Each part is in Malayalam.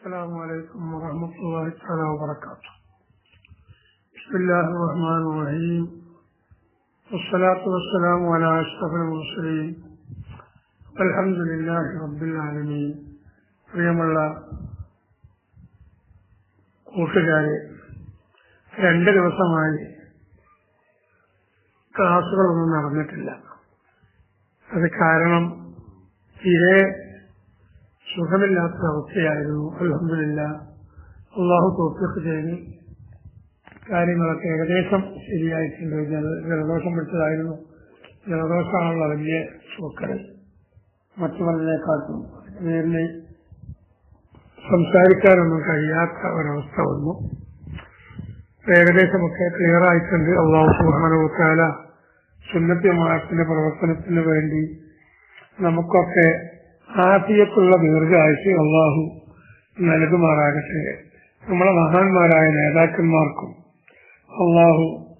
السلام عليكم ورحمة الله تعالى وبركاته بسم الله الرحمن الرحيم والصلاة والسلام على أشرف المرسلين الحمد لله رب العالمين പ്രിയമുള്ള കൂട്ടുകാരെ രണ്ട് ദിവസമായി ക്ലാസുകളൊന്നും നടന്നിട്ടില്ല അത് കാരണം തീരെ സുഖമില്ലാത്ത അവസ്ഥയായിരുന്നു. അലഹമില്ല അള്ളാഹു തോഫിക്ക് ചെയ്ത് കാര്യങ്ങളൊക്കെ ഏകദേശം ശരിയായിട്ടുണ്ട്. ജല- ജലദോഷം പിടിച്ചതായിരുന്നു. ജലദോഷമാണുള്ള വലിയ സൂക്കട് മറ്റു പലതിനെക്കാട്ടും നേരിൽ സംസാരിക്കാനൊന്നും കഴിയാത്ത ഒരവസ്ഥ വന്നു. ഏകദേശമൊക്കെ ക്ലിയർ ആയിട്ടുണ്ട്. അള്ളാഹു സുഹാനുത്താല സുന്നത്യമാസത്തിന്റെ പ്രവർത്തനത്തിന് വേണ്ടി നമുക്കൊക്കെ ആഫിയത്തുള്ള ദീർഘായുസ് അള്ളാഹു നൽകുമാറാകട്ടെ. നമ്മളെ മഹാന്മാരായ നേതാക്കന്മാർക്കും അള്ളാഹു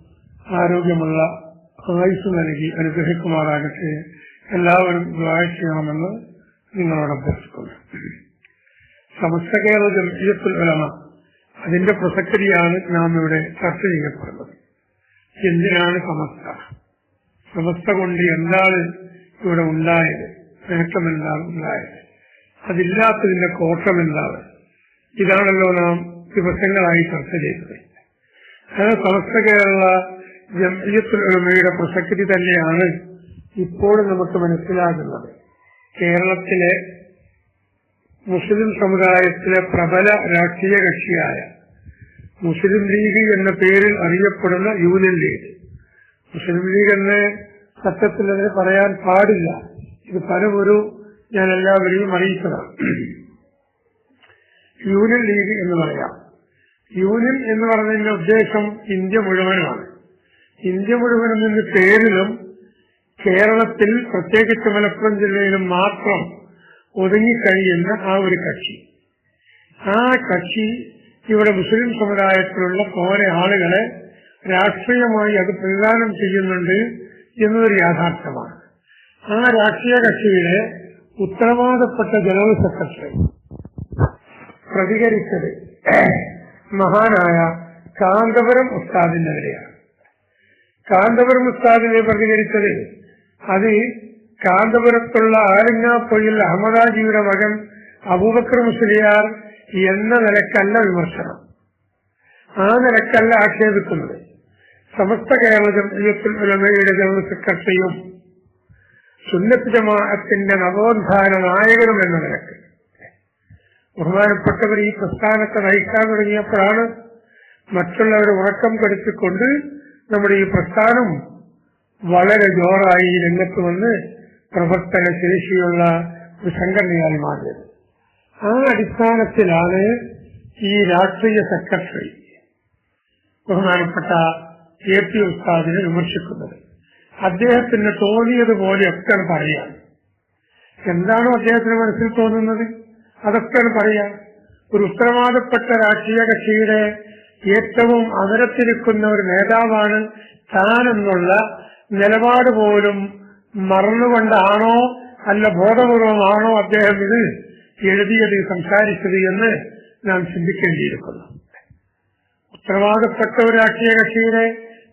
ആരോഗ്യമുള്ള ആയുസ് നൽകി അനുഗ്രഹിക്കുമാറാകട്ടെ. എല്ലാവരും ദ്വാര ചെയ്യണമെന്ന് നിങ്ങളോട് അഭ്യർത്ഥിക്കുന്നു. സമസ്ത കേരള ജംഇയ്യത്തുൽ ഉലമ അതിന്റെ പ്രസക്തിയാണ് നാം ഇവിടെ ചർച്ച ചെയ്യപ്പെടുന്നത്. എന്തിനാണ് സമസ്ത? സമസ്ത കൊണ്ട് എന്താണ് ഇവിടെ ഉണ്ടായത്? നേട്ടം എന്താണ് ഉണ്ടായത് അതില്ലാത്തതിന്റെ കോട്ടം എന്താണ് ഇതാണല്ലോ നാം ദിവസങ്ങളായി ചർച്ച ചെയ്തത്. അത് സമസ്ത കേരള ജംഇയ്യത്തുൽ ഉലമയുടെ പ്രസക്തി തന്നെയാണ് ഇപ്പോഴും നമുക്ക് മനസ്സിലാകുന്നത്. കേരളത്തിലെ മുസ്ലിം സമുദായത്തിലെ പ്രബല രാഷ്ട്രീയ കക്ഷിയായ മുസ്ലിം ലീഗ് എന്ന പേരിൽ അറിയപ്പെടുന്ന യൂണിയൻ ലീഗ്. മുസ്ലിം ലീഗ് എന്ന് സത്യത്തിൽ അതിന് പറയാൻ പാടില്ല. ഇത് പരമൊരു ഞാൻ എല്ലാവരെയും അറിയിച്ചതാണ്. യൂണിയൻ ലീഗ് എന്ന് പറയാം. യൂണിയൻ എന്ന് പറഞ്ഞതിന്റെ ഉദ്ദേശം ഇന്ത്യ മുഴുവനാണ്. ഇന്ത്യ മുഴുവനും എന്ന പേരിലും കേരളത്തിൽ പ്രത്യേകിച്ച് മലപ്പുറം ജില്ലയിലും മാത്രം ഒതുങ്ങിക്കഴിയുന്ന ആ ഒരു കക്ഷി. ആ കക്ഷി ഇവിടെ മുസ്ലിം സമുദായത്തിലുള്ള പോലെ ആളുകളെ രാഷ്ട്രീയമായി അത് പ്രതിദാനം ചെയ്യുന്നുണ്ട് എന്നതൊരു യാഥാർത്ഥ്യമാണ്. ആ രാഷ്ട്രീയ കക്ഷിയുടെ ഉത്തരവാദപ്പെട്ട ജനറൽ സെക്രട്ടറി പ്രതികരിച്ചത് മഹാനായ കാന്തപുരം ഉസ്താദിനെതിരെയാണ്. കാന്തപുരം ഉസ്താദിനെ പ്രതികരിച്ചത് അത് കാന്തപുരത്തുള്ള ആരങ്ങാപ്പൊയിൽ അഹമ്മദാജിയുടെ മകൻ അബൂബക്കർ മുസ്ലിയാർ എന്ന നിലക്കല്ല വിമർശനം. ആ നിലക്കല്ല ആക്ഷേപിക്കുന്നത്. സമസ്ത കേരള ജംഇയ്യത്തുൽ ഉലമയുടെ ജനറൽ സെക്രട്ടറിയും സുന്നത്ത് ജമാഅത്തിന്റെ നവോത്ഥാന നായകനും എന്ന നിലയ്ക്ക്. ബഹുമാനപ്പെട്ടവർ ഈ പ്രസ്ഥാനത്തെ നയിക്കാൻ തുടങ്ങിയപ്പോഴാണ് മറ്റുള്ളവരെ ഉറക്കം കെടുത്തിക്കൊണ്ട് നമ്മുടെ ഈ പ്രസ്ഥാനം വളരെ ജോറായി രംഗത്ത് വന്ന് പ്രവർത്തന ശേഷിയുള്ള ഒരു സംഘടനയായി മാറിയത്. ആ അടിസ്ഥാനത്തിലാണ് ഈ രാഷ്ട്രീയ സെക്രട്ടറി ബഹുമാനപ്പെട്ട എ പി ഉസ്താദിനെ വിമർശിക്കുന്നത്. അദ്ദേഹത്തിന് തോന്നിയതുപോലെയൊക്കെ പറയാം. എന്താണോ അദ്ദേഹത്തിന് മനസ്സിൽ തോന്നുന്നത്? അതൊക്കെ പറയാം. ഒരു ഉത്തരവാദപ്പെട്ട രാഷ്ട്രീയ കക്ഷിയുടെ ഏറ്റവും അകരത്തിരിക്കുന്ന ഒരു നേതാവാണ് താനെന്നുള്ള നിലപാട് പോലും മറന്നുകൊണ്ടാണോ അല്ല ബോധപൂർവമാണോ അദ്ദേഹം ഇത് എഴുതിയത് സംസാരിച്ചത് എന്ന് നാം ചിന്തിക്കേണ്ടിയിരിക്കുന്നു. ഉത്തരവാദപ്പെട്ട ഒരു രാഷ്ട്രീയ കക്ഷിയുടെ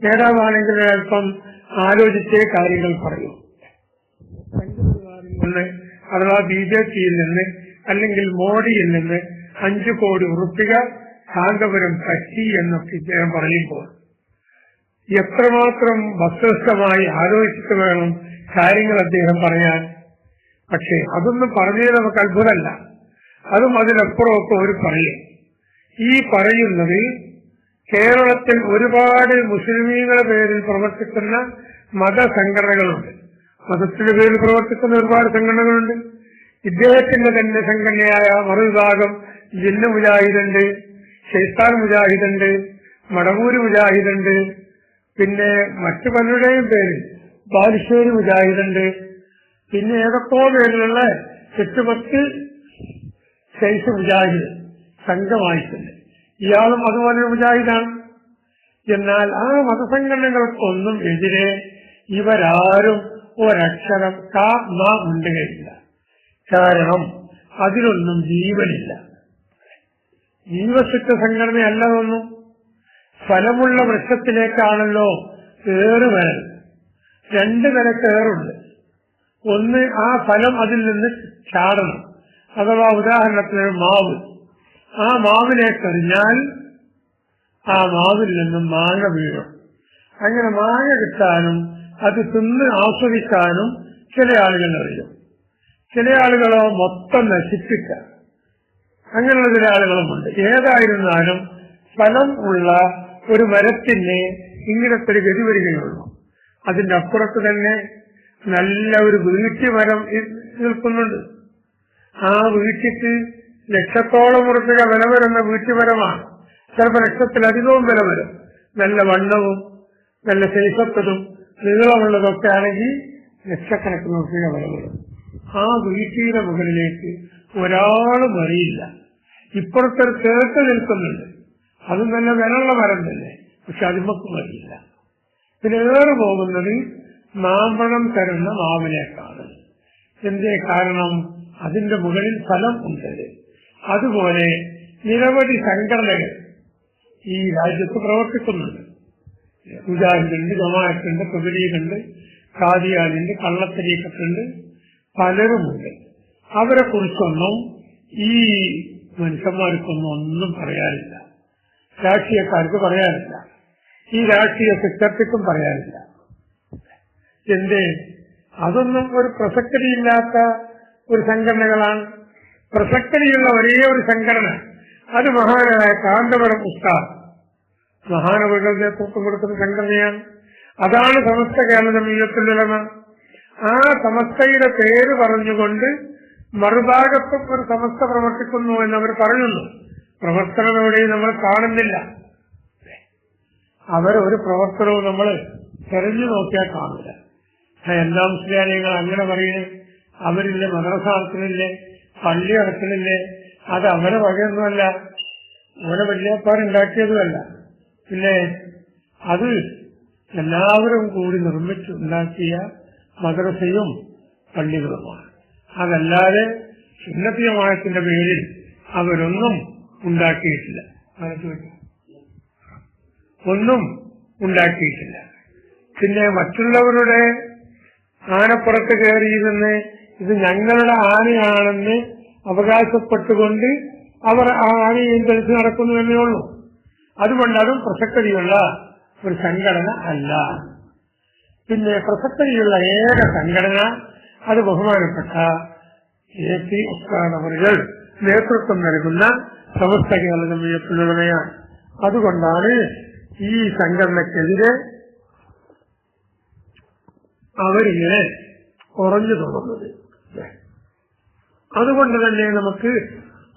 നേതാവാണെങ്കിൽ അല്പം ആലോചിച്ചേ കാര്യങ്ങൾ പറയൂ. നിന്ന് അഥവാ ബി ജെ പിയിൽ നിന്ന് അല്ലെങ്കിൽ മോഡിയിൽ നിന്ന് അഞ്ചു കോടി ഉറുപ്പിക കാന്തപുരം പറ്റി എന്നൊക്കെ ഇദ്ദേഹം പറയുമ്പോൾ എത്രമാത്രം വസ്തുസ്ഥമായി ആലോചിച്ചിട്ട് വേണം കാര്യങ്ങൾ അദ്ദേഹം പറയാൻ. പക്ഷേ അതൊന്നും പറഞ്ഞത് നമുക്ക് അത്ഭുതമല്ല. അതും അതിനപ്പുറമൊക്കെ ഒരു പറയും ഈ പറയുന്നത് കേരളത്തിൽ ഒരുപാട് മുസ്ലിമീങ്ങളുടെ പേരിൽ പ്രവർത്തിക്കുന്ന മതസംഘടനകളുണ്ട്. മതത്തിന്റെ പേരിൽ പ്രവർത്തിക്കുന്ന ഒരുപാട് സംഘടനകളുണ്ട്. ഇദ്ദേഹത്തിന്റെ തന്നെ സംഘടനയായ മറുവിഭാഗം ജിന്ന മുജാഹിദുണ്ട് ഷെയ്ത്താൻ മുജാഹിദുണ്ട് മടവൂര് മുജാഹിദുണ്ട് പിന്നെ മറ്റു പലരുടെയും പേരിൽ ബാലുശ്ശേരി മുജാഹിദുണ്ട്. പിന്നെ ഏതൊക്കെ പേരിലുള്ള ചുറ്റുപത്ത് ശൈസ് മുജാഹിദ് സംഘമായിട്ടുണ്ട് ഇയാളും അതുപോലെ മുജാഹിദാണ്. എന്നാൽ ആ മതസംഘടനകൾക്കൊന്നും എതിരെ ഇവരാരും ഒരക്ഷരം കാ മാ ഉണ്ടുകയില്ല കാരണം അതിനൊന്നും ജീവനില്ല. ജീവസുറ്റ സംഘടനയല്ല ഒന്നും ഫലമുള്ള വൃക്ഷത്തിലേക്കാണല്ലോ ഏറ് വരൽ. രണ്ടു വരെ കേറുണ്ട് ഒന്ന് ആ ഫലം അതിൽ നിന്ന് ചാടണം. അഥവാ ഉദാഹരണത്തിന് മാവ്. ആ മാവിനെ കറിഞ്ഞാൽ ആ മാവിൽ നിന്നും മാങ്ങ വീഴും. അങ്ങനെ മാങ്ങ കിട്ടാനും അത് തിന്ന് ആസ്വദിക്കാനും ചില ആളുകൾ അറിയും. ചില ആളുകളോ മൊത്തം നശിപ്പിക്കാം അങ്ങനെയുള്ള ചില ആളുകളുമുണ്ട്. ഏതായിരുന്നാലും ഫലം ഉള്ള ഒരു മരത്തിന് ഇങ്ങനത്തെ ഒരു ഗതി വരികയുള്ളൂ. അതിന്റെ അപ്പുറത്ത് തന്നെ നല്ല ഒരു വീട്ടി മരം നിൽക്കുന്നുണ്ട്. ആ വീട്ടിക്ക് ലക്ഷത്തോളം ഉറപ്പിക വില വരുന്ന വീട്ടുപരമാണ് ചിലപ്പോൾ ലക്ഷത്തിലധികവും വില വരും. നല്ല വണ്ണവും നല്ല ശൈശത്വതും നീളമുള്ളതൊക്കെ ആണെങ്കിൽ ലക്ഷക്കണക്കിന് ഉറപ്പിക വില വരും. ആ വീട്ടിയുടെ മുകളിലേക്ക് ഒരാളും അറിയില്ല ഇപ്പുറത്തെ തേക്ക് നിൽക്കുന്നുണ്ട്. അത് നല്ല വിലയുള്ള മരം തന്നെ പക്ഷെ അതിമക്കും അറിയില്ല പിന്നെ ഏറെ പോകുന്നത് മാമ്പഴം തരുന്ന മാവിനേക്കാണ് എന്തേ കാരണം അതിന്റെ മുകളിൽ ഫലം ഉണ്ട്. അതുപോലെ നിരവധി സംഘടനകൾ ഈ രാജ്യത്ത് പ്രവർത്തിക്കുന്നുണ്ട്. മുജാഹിദുണ്ട് ജമാഅത്തുണ്ട് പ്രബലീഗുണ്ട് ഖാദിയാനുണ്ട് കള്ളത്തരീക്കത്തുണ്ട് പലരുമുണ്ട്. അവരെ കുറിച്ചൊന്നും ഈ മനുഷ്യന്മാർക്കൊന്നും ഒന്നും പറയാനില്ല. രാഷ്ട്രീയക്കാർക്ക് പറയാനില്ല. ഈ രാഷ്ട്രീയ സെക്രട്ടറിക്കും പറയാനില്ല. എന്തേ? അതൊന്നും ഒരു പ്രസക്തിയില്ലാത്ത ഒരു സംഘടനകളാണ് പ്രസക്തിയുള്ള ഒരേ ഒരു സംഘടന. അത് മഹാനായ കാന്തപുരം ഉസ്താദ് മഹാനവരുടെ നേതൃത്വം കൊടുക്കുന്ന സംഘടനയാണ്. അതാണ് സമസ്ത കേരള ജമീയത്തുലമ ആ സമസ്തയുടെ പേര് പറഞ്ഞുകൊണ്ട് മറുഭാഗത്തും ഒരു സമസ്ത പ്രവർത്തിക്കുന്നു എന്നവർ പറയുന്നു. പ്രവർത്തനം എവിടെയും നമ്മൾ കാണുന്നില്ല. അവർ ഒരു പ്രവർത്തനവും നമ്മൾ തെരഞ്ഞു നോക്കിയാൽ കാണില്ല എല്ലാ മുസ്ലിയാനികൾ അങ്ങനെ പറയുന്നത് അവരില്ലേ മദ്രസ നടത്തുന്നില്ലേ പള്ളി നടത്തുന്നില്ലേ അത് അവരെ വകയൊന്നുമല്ല. അവരെ വലിയപ്പാടുണ്ടാക്കിയതുമല്ല പിന്നെ അത് എല്ലാവരും കൂടി നിർമ്മിച്ച് ഉണ്ടാക്കിയ മദ്രസയും പള്ളികളുമാണ്. അതല്ലാതെ സുന്നത്തിയമായത്തിന്റെ പേരിൽ അവരൊന്നും ഉണ്ടാക്കിയിട്ടില്ല? ഒന്നും ഉണ്ടാക്കിയിട്ടില്ല. പിന്നെ മറ്റുള്ളവരുടെ ആനപ്പുറത്ത് കയറിയിരുന്ന് ഇത് ഞങ്ങളുടെ ആനയാണെന്ന് അവകാശപ്പെട്ടുകൊണ്ട് അവർ ആ ആനയും ധരിച്ച് നടക്കുന്നു എന്നേ ഉള്ളൂ. അതുകൊണ്ട് അതും പ്രസക്തിയുള്ള ഒരു സംഘടന അല്ല. പിന്നെ പ്രസക്തിയുള്ള ഏക സംഘടന അത് ബഹുമാനപ്പെട്ട എ പി ഉസ്താദവറുകൾ നേതൃത്വം നൽകുന്ന സമസ്ത കേരള ജമീയത്തിലുള്ളവയാണ് അതുകൊണ്ടാണ് ഈ സംഘടനക്കെതിരെ അവരിങ്ങനെ കുറഞ്ഞു തുടങ്ങുന്നത് അതുകൊണ്ട് തന്നെ നമുക്ക്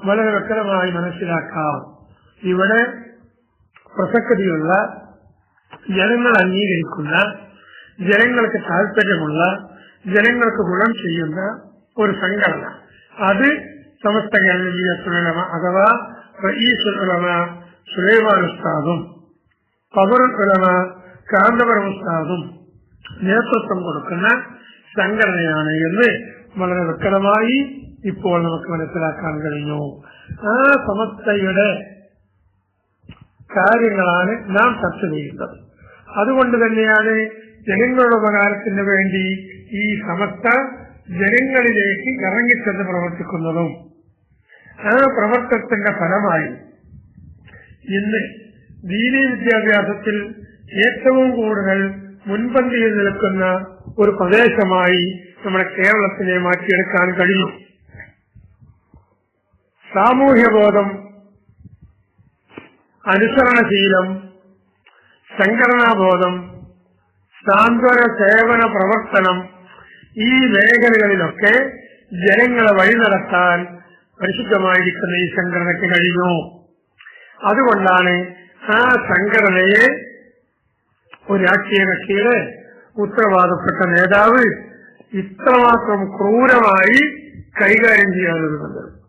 വളരെ വ്യക്തമായി മനസ്സിലാക്കാം. ഇവിടെ പ്രസക്തിയുള്ള ജനങ്ങൾ അംഗീകരിക്കുന്ന ജനങ്ങൾക്ക് താല്പര്യമുള്ള ജനങ്ങൾക്ക് ഗുണം ചെയ്യുന്ന ഒരു സംഘടന. അത് സമസ്ത കേരളീയത്തുലമ അഥവാ ഈ ഉലമ സുലൈമാൻ ഉസ്താദും പവറുൽ ഉലമ ഉസ്താദും നേതൃത്വം കൊടുക്കുന്ന സംഘടനയാണ് എന്ന് വളരെ വ്യക്തമായി ഇപ്പോൾ നമുക്ക് മനസ്സിലാക്കാൻ കഴിഞ്ഞു. ആ സമസ്തയുടെ കാര്യങ്ങളാണ് നാം ചർച്ച ചെയ്യുന്നത്. അതുകൊണ്ട് തന്നെയാണ് ജനങ്ങളുടെ ഉപകാരത്തിന് വേണ്ടി ഈ സമസ്ത ജനങ്ങളിലേക്ക് ഇറങ്ങിച്ചെന്ന് പ്രവർത്തിക്കുന്നതും. ആ പ്രവർത്തനത്തിന്റെ ഫലമായി ഇന്ന് ദീനി വിദ്യാഭ്യാസത്തിൽ ഏറ്റവും കൂടുതൽ മുൻപന്തിയിൽ നിൽക്കുന്ന ഒരു പ്രദേശമായി നമ്മുടെ കേരളത്തിനെ മാറ്റിയെടുക്കാൻ കഴിയും. സാമൂഹ്യബോധം അനുസരണശീലം സംഘടനാബോധം സാന്ത്വന സേവന പ്രവർത്തനം ഈ മേഖലകളിലൊക്കെ ജനങ്ങളെ വഴി നടത്താൻ പരിശുദ്ധമായിരിക്കുന്ന ഈ സംഘടനയ്ക്ക് കഴിഞ്ഞു. അതുകൊണ്ടാണ് ആ സംഘടനയെ ഒരു രാഷ്ട്രീയ കക്ഷിയുടെ ഉത്തരവാദപ്പെട്ട നേതാവ് ഇത്രമാത്രം ക്രൂരമായി കൈകാര്യം ചെയ്യാനൊരുങ്ങുന്നത്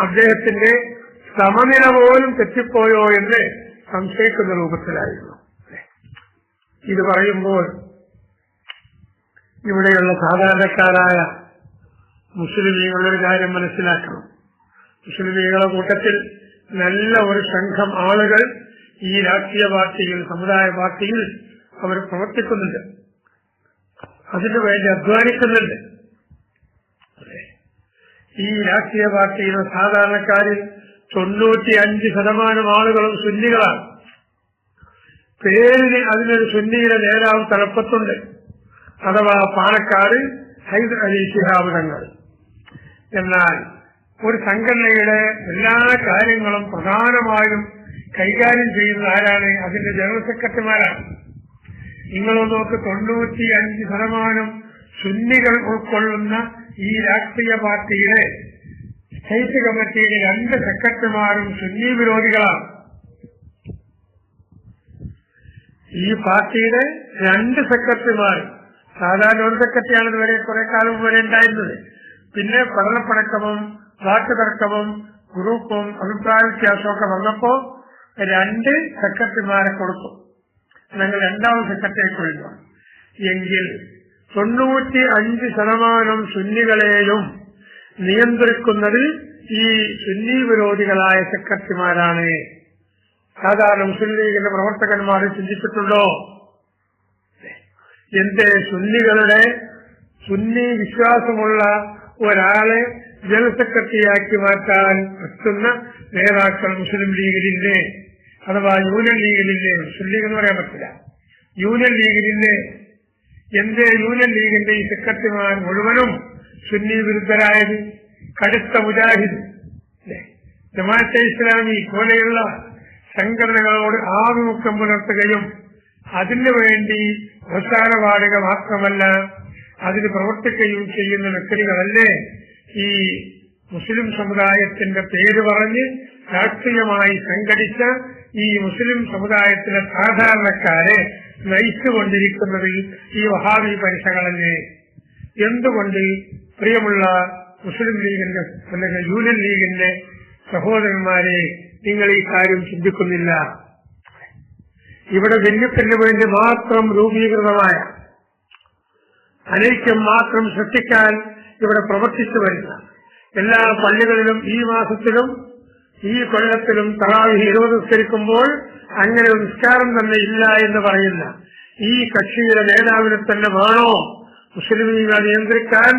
അദ്ദേഹത്തിന്റെ സമനില പോലും തെറ്റിപ്പോയോ എന്ന് സംശയിക്കുന്ന രൂപത്തിലായിരുന്നു. ഇത് പറയുമ്പോൾ ഇവിടെയുള്ള സാധാരണക്കാരായ മുസ്ലിമീങ്ങളുടെ കാര്യം മനസ്സിലാക്കണം. മുസ്ലിം ലീഗുകളുടെ കൂട്ടത്തിൽ നല്ല ഒരു സംഘം ആളുകൾ ഈ രാഷ്ട്രീയ പാർട്ടിയിൽ സമുദായ പാർട്ടിയിൽ അവർ പ്രവർത്തിക്കുന്നുണ്ട്. അതിനുവേണ്ടി അധ്വാനിക്കുന്നുണ്ട്. ഈ രാഷ്ട്രീയ പാർട്ടിയിലെ സാധാരണക്കാരിൽ തൊണ്ണൂറ്റി അഞ്ച് ശതമാനം ആളുകളും സുന്നികളാണ്. പേരിന് അതിനൊരു സുന്നിയുടെ നേതാവ് തലപ്പത്തുണ്ട്. അഥവാ പാലക്കാട് ഹൈദർ അലി ശിഹാബ് തങ്ങൾ. എന്നാൽ ഒരു സംഘടനയുടെ എല്ലാ കാര്യങ്ങളും പ്രധാനമായും കൈകാര്യം ചെയ്യുന്ന ആരാണ്? അതിന്റെ ജനറൽ സെക്രട്ടറിമാരാണ്. നിങ്ങൾ നോക്ക് തൊണ്ണൂറ്റി അഞ്ച് ശതമാനം സുന്നികൾ ഉൾക്കൊള്ളുന്ന ഈ രാഷ്ട്രീയ പാർട്ടിയുടെ സ്റ്റേറ്റ് കമ്മിറ്റിയിലെ രണ്ട് സെക്രട്ടറിമാരും സുന്നി വിരോധികളാണ്. ഈ പാർട്ടിയുടെ രണ്ട് സെക്രട്ടറിമാർ സാധാരണ ഒരു സെക്രട്ടറിയാണ് ഇതുവരെ കുറെ കാലം വരെ ഉണ്ടായിരുന്നത്. പിന്നെ പഠനപ്പണക്കവും വാക്കുതർക്കവും ഗ്രൂപ്പും അഭിപ്രായ വ്യത്യാസമൊക്കെ വന്നപ്പോ രണ്ട് സെക്രട്ടറിമാരെ കൊടുത്തു. ഞങ്ങൾ രണ്ടാമത് സെക്രട്ടറിയെ കൊള്ളുക എങ്കിൽ തൊണ്ണൂറ്റി അഞ്ച് ശതമാനം സുന്നികളെയും നിയന്ത്രിക്കുന്നത് ഈ സുന്നി വിരോധികളായ സെക്രട്ടറിമാരാണ്. സാധാരണ മുസ്ലിം ലീഗിന്റെ പ്രവർത്തകന്മാർ ചിന്തിച്ചിട്ടുണ്ടോ? എന്റെ സുന്നികളുടെ സുന്നി വിശ്വാസമുള്ള ഒരാളെ ജനറൽ സെക്രട്ടറിയാക്കി മാറ്റാൻ പറ്റുന്ന നേതാക്കൾ മുസ്ലിം ലീഗിലില്ലേ? അഥവാ യൂണിയൻ ലീഗിലില്ലേ? മുസ്ലിം ലീഗ് എന്ന് പറയാൻ പറ്റില്ല. യൂണിയൻ ലീഗിലില്ലേ? എന്റെ യൂണിയൻ ലീഗിന്റെ ഈ സെക്രട്ടറിമാർ മുഴുവനും സുന്നി വിരുദ്ധരായത് കടുത്ത മുജാഹിദ്. ജമാഅത്തെ ഇസ്ലാമി പോലെയുള്ള സംഘടനകളോട് ആഭിമുഖ്യം പുലർത്തുകയും അതിനു വേണ്ടി വാടക മാത്രമല്ല അതിന് പ്രവർത്തിക്കുകയും ചെയ്യുന്ന വ്യക്തികളല്ലേ ഈ മുസ്ലിം സമുദായത്തിന്റെ പേര് പറഞ്ഞ് രാഷ്ട്രീയമായി സംഘടിച്ച ഈ മുസ്ലിം സമുദായത്തിലെ സാധാരണക്കാരെ നയിച്ചുകൊണ്ടിരിക്കുന്നത് ഈ വഹാബി പരിശകളല്ലേ എന്തുകൊണ്ട് പ്രിയമുള്ള മുസ്ലിം ലീഗിന്റെ അല്ലെങ്കിൽ യൂണിയൻ ലീഗിന്റെ സഹോദരന്മാരെ നിങ്ങൾ ഈ കാര്യം ചിന്തിക്കുന്നില്ല? ഇവിടെ ഭിന്നത്തിന് വേണ്ടി മാത്രം രൂപീകൃതമായ അനൈക്യം മാത്രം സൃഷ്ടിക്കാൻ ഇവിടെ പ്രവർത്തിച്ചു വരുന്ന എല്ലാ പള്ളികളിലും ഈ മാസത്തിലും ഈ കൊല്ലത്തിലും തറാവി ഇരുപത് ഉസ്കരിക്കുമ്പോൾ അങ്ങനെ ഒരു നിസ്കാരം തന്നെ ഇല്ല എന്ന് പറയുന്ന ഈ കക്ഷിയുടെ നേതാവിനെ തന്നെ വേണോ? മുസ്ലിമീങ്ങളെ നിയന്ത്രിക്കാൻ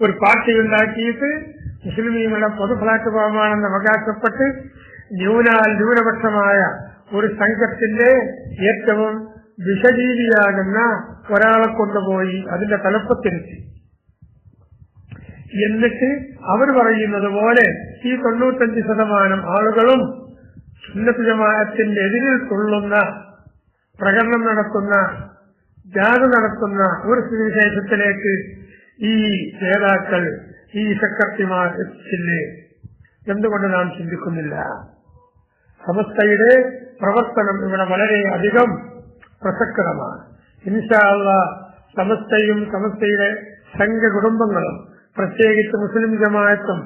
ഒരു പാർട്ടി ഉണ്ടാക്കിയിട്ട് മുസ്ലിമീങ്ങളുടെ പൊതു പ്ലാറ്റ്ഫോമാണെന്ന് അവകാശപ്പെട്ട് ന്യൂനാൽ ന്യൂനപക്ഷമായ ഒരു സംഘത്തിന്റെ ഏറ്റവും വിഷജീവിയാകുന്ന ഒരാളെ കൊണ്ടുപോയി അതിന്റെ തലപ്പത്തിരുത്തി. എന്നിട്ട് അവർ പറയുന്നത് പോലെ ഈ തൊണ്ണൂറ്റഞ്ച് ശതമാനം ആളുകളും സുന്നത്ത് ജമാഅത്തിന്റെ എതിരിൽ കൊള്ളുന്ന പ്രകടനം നടത്തുന്ന ജാഥ നടത്തുന്ന ഒരു സുവിശേഷത്തിലേക്ക് ഈ നേതാക്കൾ ഈ ശക്തിമാർ എത്തിച്ചില്ലേ? എന്തുകൊണ്ട് നാം ചിന്തിക്കുന്നില്ല? സമസ്തയുടെ പ്രവർത്തനം ഇവിടെ വളരെ അധികം പ്രസക്തമാണ്. ഇൻഷാള്ള സമസ്തയും സമസ്തയുടെ സംഘ കുടുംബങ്ങളും പ്രത്യേകിച്ച് മുസ്ലിം ജമാഅത്തും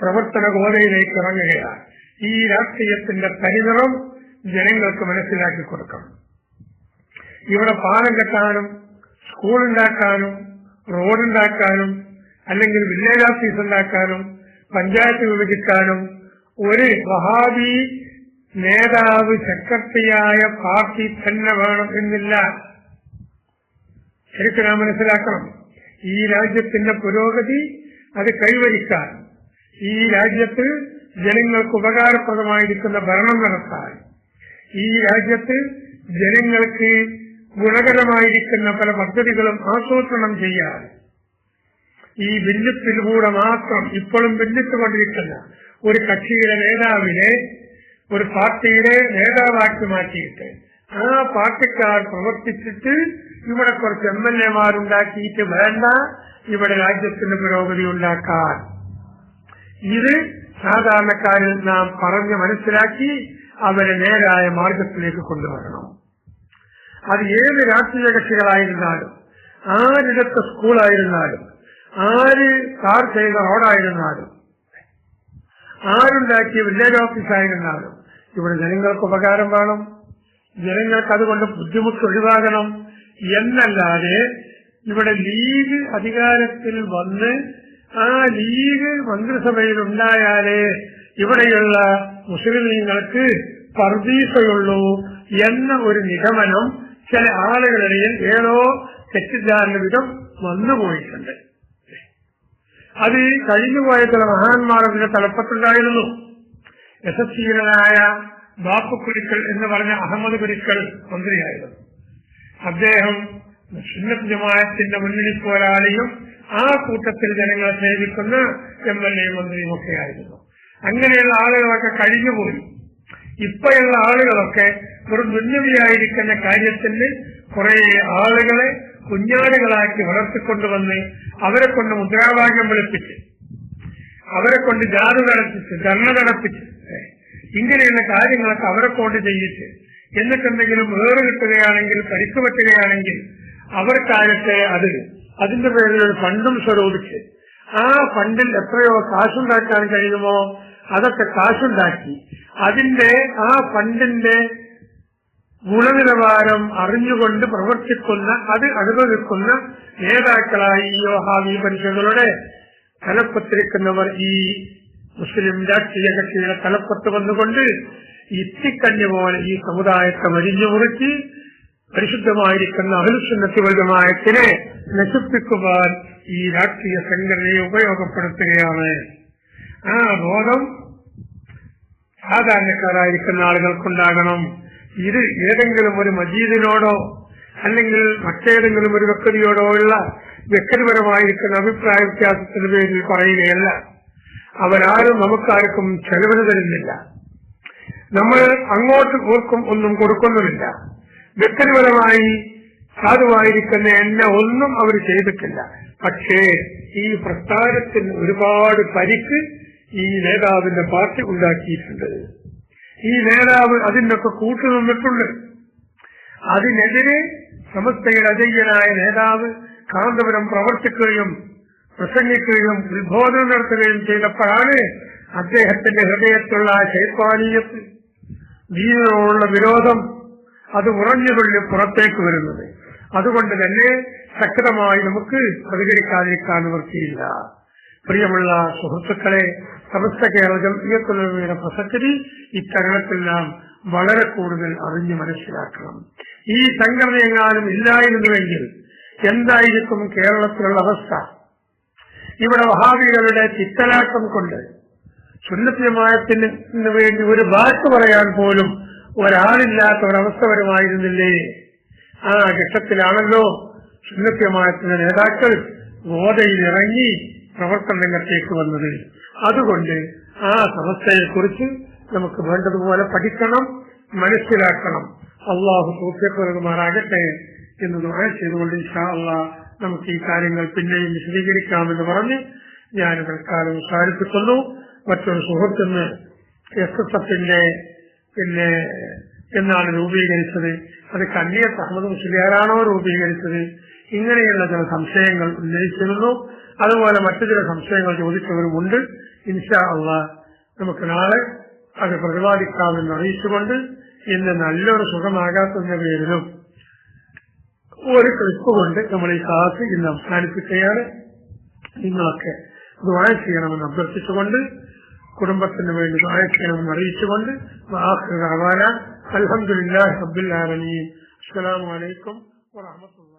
പ്രവർത്തന ഗോതയിലേക്ക് ഇറങ്ങുകയാണ്. ഈ രാഷ്ട്രീയത്തിന്റെ പരിതറം ജനങ്ങൾക്ക് മനസ്സിലാക്കി കൊടുക്കണം. ഇവിടെ പാലം കെട്ടാനും സ്കൂളുണ്ടാക്കാനും റോഡുണ്ടാക്കാനും അല്ലെങ്കിൽ വില്ലേജ് ഓഫീസ് ഉണ്ടാക്കാനും പഞ്ചായത്ത് വിഭജിക്കാനും ഒരു വഹാബി നേതാവ് സെക്രട്ടറിയായ പാർട്ടി തന്നെ വേണം എന്നില്ല. ശരിക്കും നാം മനസ്സിലാക്കണം. ഈ രാജ്യത്തിന്റെ പുരോഗതി അത് കൈവരിക്കാൻ ഈ രാജ്യത്ത് ജനങ്ങൾക്ക് ഉപകാരപ്രദമായിരിക്കുന്ന ഭരണം നടത്താൻ ഈ രാജ്യത്ത് ജനങ്ങൾക്ക് ഗുണകരമായിരിക്കുന്ന പല പദ്ധതികളും ആസൂത്രണം ചെയ്യാൻ. ഈ ഭിന്നിപ്പിലൂടെ മാത്രം ഇപ്പോഴും ഭിന്നിച്ചുകൊണ്ടിരിക്കുന്ന ഒരു കക്ഷിയുടെ നേതാവിനെ ഒരു പാർട്ടിയുടെ നേതാവാക്കി മാറ്റിയിട്ട് ആ പാർട്ടിക്കാർ പ്രവർത്തിച്ചിട്ട് ഇവിടെ കുറച്ച് എം എൽ എമാരുണ്ടാക്കിയിട്ട് വേണ്ട ഇവിടെ രാജ്യത്തിന് പുരോഗതി ഉണ്ടാക്കാൻ. ഇത് സാധാരണക്കാരിൽ നാം പറഞ്ഞ് മനസ്സിലാക്കി അവരെ നേരായ മാർഗത്തിലേക്ക് കൊണ്ടുവരണം. അത് ഏത് രാഷ്ട്രീയ കക്ഷികളായിരുന്നാലും ആരിടത്തെ സ്കൂളായിരുന്നാലും ആര് കാർ ചെയ്ത റോഡായിരുന്നാലും ആരുണ്ടാക്കിയ വില്ലേജ് ഓഫീസായിരുന്നാലും ഇവിടെ ജനങ്ങൾക്ക് ഉപകാരം വേണം. ജനങ്ങൾക്ക് അതുകൊണ്ട് ബുദ്ധിമുട്ട് ഒഴിവാകണം എന്നല്ലാതെ ഇവിടെ ലീഗ് അധികാരത്തിൽ വന്ന് ആ ലീഗ് മന്ത്രിസഭയിൽ ഉണ്ടായാലേ ഇവിടെയുള്ള മുസ്ലിമീങ്ങൾക്ക് പർദീസയുള്ളൂ എന്ന ഒരു നിഗമനം ചില ആളുകളിടയിൽ ഏതോ തെറ്റിദ്ധാരണ വിധം വന്നുപോയിട്ടുണ്ട്. അത് കഴിഞ്ഞുപോയ ചില മഹാന്മാർ തലപ്പത്തുണ്ടായിരുന്നു. യശസ്വീലനായ ബാപ്പു കുരിക്കൽ എന്ന് പറഞ്ഞ അഹമ്മദ് കുരിക്കൽ മന്ത്രിയായിരുന്നു. അദ്ദേഹം സുന്നത്ത് ജമാഅത്തിന്റെ മുന്നണി പോരാളിയും ആ കൂട്ടത്തിൽ ജനങ്ങളെ സേവിക്കുന്ന എം എൽ എ മന്ത്രിയും ഒക്കെ ആയിരുന്നു അങ്ങനെയുള്ള ആളുകളൊക്കെ കഴിഞ്ഞുപോയി. ഇപ്പോഴുള്ള ആളുകളൊക്കെ ഒരു മുന്നണിയായിരിക്കുന്ന കാര്യത്തിന് കുറെ ആളുകളെ കുഞ്ഞാടുകളാക്കി വളർത്തിക്കൊണ്ടുവന്ന് അവരെ കൊണ്ട് മുദ്രാവാക്യം വിളിപ്പിച്ച് അവരെ കൊണ്ട് ജാതി നടത്തിച്ച് ധർണ നടപ്പിച്ച് ഇങ്ങനെയുള്ള കാര്യങ്ങളൊക്കെ അവരെ കൊണ്ട് ചെയ്യിച്ച് എന്നിട്ടെന്തെങ്കിലും വേറെ കിട്ടുകയാണെങ്കിൽ പരിക്ക് പറ്റുകയാണെങ്കിൽ അവർക്കാലത്തെ അത് അതിന്റെ പേരിൽ ഒരു ഫണ്ടും സ്വരൂപിച്ച് ആ ഫണ്ടിൽ എത്രയോ കാശുണ്ടാക്കാൻ കഴിയുമോ അതൊക്കെ കാശുണ്ടാക്കി. അതിന്റെ ആ ഫണ്ടിന്റെ ഗുണനിലവാരം അറിഞ്ഞുകൊണ്ട് പ്രവർത്തിക്കുന്ന അത് അനുഭവിക്കുന്ന നേതാക്കളായി വഹാബി പരിഷകളുടെ തലപ്പത്തിരിക്കുന്നവർ ഈ മുസ്ലിം രാഷ്ട്രീയ കക്ഷികളെ തലപ്പത്ത് വന്നുകൊണ്ട് ഇത്തിക്കഞ്ഞു പോലെ ഈ സമുദായത്തെ വരിഞ്ഞു മുറുക്കി പരിശുദ്ധമായിരിക്കുന്ന അഹലുസുന്നത്തി നശിപ്പിക്കുവാൻ ഈ രാഷ്ട്രീയ സംഘടനയെ ഉപയോഗപ്പെടുത്തുകയാണ്. ആ ബോധം സാധാരണക്കാരായിരിക്കുന്ന ആളുകൾക്കുണ്ടാകണം. ഇത് ഏതെങ്കിലും ഒരു മജീദിനോടോ അല്ലെങ്കിൽ മറ്റേതെങ്കിലും ഒരു വ്യക്തിയോടോ ഉള്ള വ്യക്തിപരമായിരിക്കുന്ന അഭിപ്രായ വ്യത്യാസത്തിന് പേരിൽ പറയുകയല്ല. അവരാരും നമുക്കാർക്കും ചെലവിന് തരുന്നില്ല. നമ്മൾ അങ്ങോട്ട് പോർക്കും ഒന്നും കൊടുക്കുന്നുമില്ല. വ്യക്തിപരമായി സാധുവായിരിക്കുന്ന എന്നെ ഒന്നും അവർ ചെയ്തിട്ടില്ല. പക്ഷേ ഈ പ്രസ്ഥാനത്തിന് ഒരുപാട് പരിക്ക് ഈ നേതാവിന്റെ പാർട്ടി ഉണ്ടാക്കിയിട്ടുണ്ട്. ഈ നേതാവ് അതിനൊക്കെ കൂട്ടുനിന്നിട്ടുണ്ട്. അതിനെതിരെ സമസ്തയുടെ അജയ്യനായ നേതാവ് കാന്തപുരം പ്രവർത്തിക്കുകയും പ്രസംഗിക്കുകയും ഉദ്ബോധനം നടത്തുകയും ചെയ്തപ്പോഴാണ് അദ്ദേഹത്തിന്റെ ഹൃദയത്തുള്ള ശൈത്വാനീയത്ത് ദീനോടുള്ള വിരോധം അത് ഉറഞ്ഞുകൊണ്ട് പുറത്തേക്ക് വരുന്നത്. അതുകൊണ്ട് തന്നെ ശക്തമായി നമുക്ക് പ്രതികരിക്കാതിരിക്കാൻ നിവൃത്തിയില്ല. പ്രിയമുള്ള സുഹൃത്തുക്കളെ സമസ്ത കേരള ജംഇയ്യത്തുലമയുടെ പ്രസക്തി ഇത്തരണത്തിൽ നാം വളരെ കൂടുതൽ അറിഞ്ഞു മനസ്സിലാക്കണം. ഈ സംഘടന എങ്ങാനും ഇല്ലായിരുന്നുവെങ്കിൽ എന്തായിരിക്കും കേരളത്തിലുള്ള അവസ്ഥ? ഇവിടെ വഹാബികളുടെ ചിത്തലാട്ടം കൊണ്ട് സുന്നത്യമായത്തിന് വേണ്ടി ഒരു വാക്ക് പറയാൻ പോലും ഒരാളില്ലാത്ത ഒരവസ്ഥ വരുമായിരുന്നില്ലേ? ആ ഘട്ടത്തിലാണല്ലോ സുന്നത്യമായത്തിന്റെ നേതാക്കൾ ഗോതയിൽ ഇറങ്ങി പ്രവർത്തന രംഗത്തേക്ക് വന്നത്. അതുകൊണ്ട് ആ സമസ്തയെക്കുറിച്ച് നമുക്ക് വേണ്ടതുപോലെ പഠിക്കണം മനസ്സിലാക്കണം. അള്ളാഹു തോപ്പിയപ്പെടുമാറാകട്ടെ എന്ന് ദുആ ചെയ്തുകൊണ്ട് ഇൻഷാ നമുക്ക് ഈ കാര്യങ്ങൾ പിന്നെയും വിശദീകരിക്കാമെന്ന് പറഞ്ഞ് ഞാൻ തൽക്കാലം സാരിപ്പിക്കുന്നു മറ്റൊരു സുഹൃത്തിന് എസ് എസ് എഫിന്റെ പിന്നെ എന്നാണ് രൂപീകരിച്ചത്? അത് കണ്ണിയത്ത് അഹമ്മദ് മുസ്ലിയാരാണോ രൂപീകരിച്ചത്? ഇങ്ങനെയുള്ള ചില സംശയങ്ങൾ ഉന്നയിച്ചിരുന്നു. അതുപോലെ മറ്റു ചില സംശയങ്ങൾ ചോദിച്ചവരുമുണ്ട്. ഇൻഷാ അള്ള നമുക്ക് നാളെ അത് പ്രതിപാദിക്കാമെന്ന് അറിയിച്ചുകൊണ്ട് ഇന്ന് നല്ലൊരു സുഖമാകാത്തതിന്റെ പേരിലും ഒരു ക്ലിപ്പ് കൊണ്ട് നമ്മൾ ഈ ക്ലാസ് ഇന്ന് അവസാനിപ്പിക്കുകയാണ് നിങ്ങളൊക്കെ ദ്വാര ചെയ്യണമെന്ന് അഭ്യർത്ഥിച്ചുകൊണ്ട് കുടുംബത്തിന് വേണ്ടി ദ്വാര ചെയ്യണമെന്ന് അറിയിച്ചുകൊണ്ട് അലഹമുല്ലാ റബ്ബുൽ ആലമീൻ. അസ്സലാമു അലൈക്കും വറഹ്മത്തുള്ളാഹി